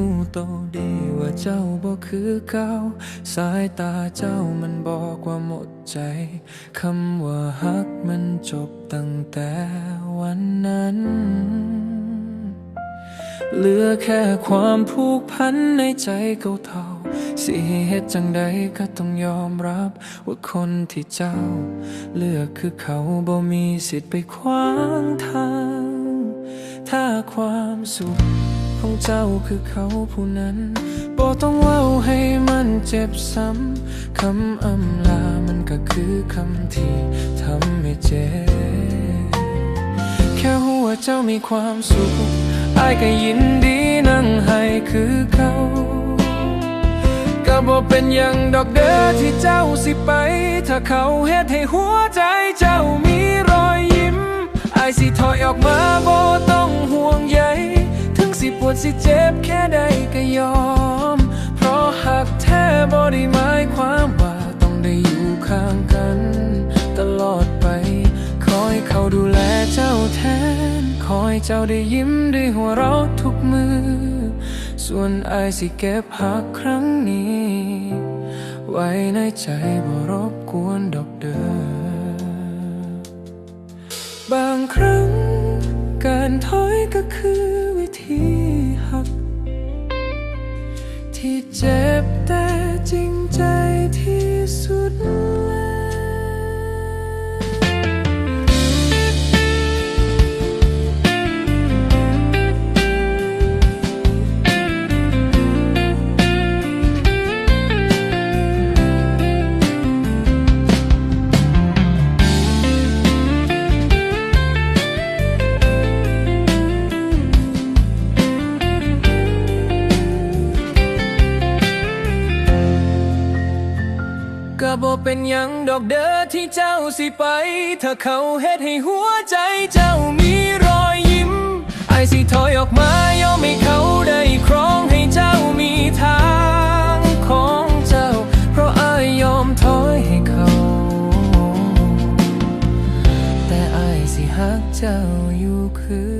ู้ตดีว่าเจ้าบ่คือเก่าสายตาเจ้ามันบอกว่าหมดใจ คำว่าฮักมันจบตั้งแต่วันนั้น เหลือแค่ความผูกพันในใจเก่าๆสิเหตุจังใดก็ต้องยอมรับ ว่าคนที่เจ้า เลือกคือเขาบ่มีสิทธิ์ไปขวางทาง ถ้าความสุข ของเจ้าคือเขาผู้นั้นบ่ต้องเว้าให้มันเจ็บซ้ำ คำอำลามันก็คือคำที่ทำให้เจ็บ แค่หัวเจ้ามีความสุขอายก็ยินดีนั่งให้คือเขาก็บ่เป็นอย่างดอกเด้อที่เจ้าสิไป ถ้าเขาเฮ็ดให้หัวใจเจ้ามีรอยยิ้มอายสิถอยออกมาบ่ วดสิเจ็บแค่ใดก็ยอม เพราะหักแท้บ่ได้หมายความว่าต้องได้อยู่ข้างกัน ตลอดไป คอยเขาดูแลเจ้าแทน คอยเจ้าได้ยิ้มได้หัวเราะทุกมือ ส่วนอายสิเก็บหักครั้งนี้ ไว้ในใจบ่รบกวนดอกเด้อบางครั้งการถอยก็คือ จ็บแต่จริงใจที่สุด ก็บ่เป็นยังดอกเด้อที่เจ้าสิไป ถ้าเขาเฮ็ดให้หัวใจเจ้ามีรอยยิ้มไอสิถอยออกมาย่อมให้เขาได้ครองให้เจ้ามีทางของเจ้า เพราะไอยอมถอยให้เขา แต่ไอสิฮักเจ้าอยู่คือ